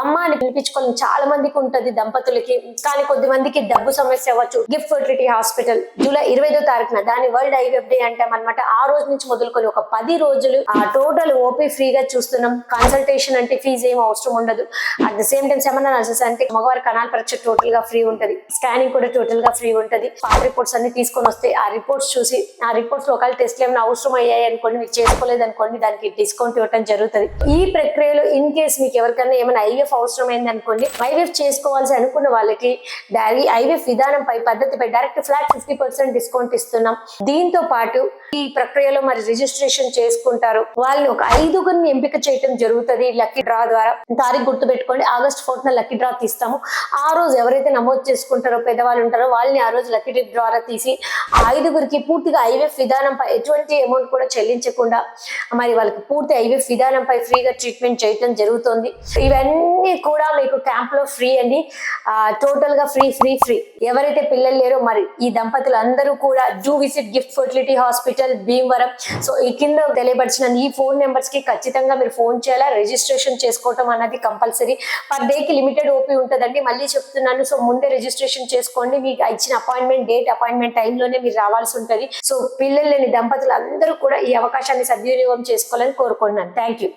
అమ్మ అని పిలిపించుకోవాలని చాలా మందికి ఉంటది దంపతులకి కానీ కొద్ది మందికి డబ్బు సమస్య అవ్వచ్చు. గిఫ్ట్ ఫెర్టిలిటీ హాస్పిటల్ జూలై ఇరవైదో తారీఖున దాని వరల్డ్ ఐవెఫ్ డే అంటాం అనమాట ఆ రోజు నుంచి మొదలుకొని ఒక పది రోజులు ఆ టోటల్ ఓపీ ఫ్రీగా చూస్తున్నాం. కన్సల్టేషన్ అంటే ఫీజు ఏం అవసరం ఉండదు. At the same time seminar analysis అంటే మగవారి కణాల పరీక్ష టోటల్గా ఫ్రీ ఉంటది. స్కానింగ్ కూడా టోటల్గా ఫ్రీ ఉంటది. పాత రిపోర్ట్స్ అన్ని తీసుకొని వస్తే ఆ రిపోర్ట్స్ చూసి ఆ రిపోర్ట్స్లో ఒకవేళ టెస్ట్లు ఏమైనా అవసరం అయ్యాయి అనుకోండి మీరు చేసుకోలేదు అనుకోండి దానికి డిస్కౌంట్ ఇవ్వడం జరుగుతుంది. ఈ ప్రక్రియలో ఇన్ కేస్ మీకు ఎవరికైనా ఏమైనా ఐఎఫ్ ఐవీఎఫ్ అవసరమైంది అనుకోండి ఐవీఎఫ్ చేసుకోవాల్సి అనుకున్న వాళ్ళకి డైరీ ఐవీఎఫ్ విధానంపై పద్ధతిపై direct flat fifty percent discount ఇస్తున్నాం. దీంతో పాటు ఈ ప్రక్రియలో మరి రిజిస్ట్రేషన్ చేసుకుంటారు. వాళ్ళని ఒక ఐదుగురిని ఎంపిక చేయటం జరుగుతుంది లక్కీ డ్రా ద్వారా. తారీఖు గుర్తు పెట్టుకోండి ఆగస్ట్ ఫోర్త్ లక్కీ డ్రా తీస్తాము. ఆ రోజు ఎవరైతే నమోదు చేసుకుంటారో పెద్దవాళ్ళు ఉంటారో వాళ్ళని ఆ రోజు లక్కీ డ్రా ద్వారా తీసి ఆ ఐదుగురికి పూర్తిగా ఐవీఎఫ్ విధానంపై ఎటువంటి అమౌంట్ కూడా చెల్లించకుండా మరి వాళ్ళకి పూర్తి ఐవీఎఫ్ విధానంపై ఫ్రీగా ట్రీట్మెంట్ చేయటం జరుగుతుంది. ఇవన్నీ కూడా మీకు క్యాంప్లో ఫ్రీ అండి. టోటల్గా ఫ్రీ ఫ్రీ ఫ్రీ ఎవరైతే పిల్లలు లేరో మరి ఈ దంపతులు అందరూ కూడా do visit Gift fertility hospital Bhimavaram. So ఈ కింద తెలియపరిచిన ఈ ఫోన్ నెంబర్స్కి ఖచ్చితంగా మీరు ఫోన్ చేయాలా? రిజిస్ట్రేషన్ చేసుకోవటం అన్నది కంపల్సరీ పర్ డే కి లిమిటెడ్ ఓపీ ఉంటుందండి. మళ్ళీ చెప్తున్నాను సో ముందే రిజిస్ట్రేషన్ చేసుకోండి. మీకు ఇచ్చిన అపాయింట్మెంట్ డేట్ అపాయింట్మెంట్ టైంలోనే మీరు రావాల్సి ఉంటుంది. సో పిల్లలు లేని దంపతులు అందరూ కూడా ఈ అవకాశాన్ని సద్వినియోగం చేసుకోవాలని కోరుకుంటున్నాను. Thank you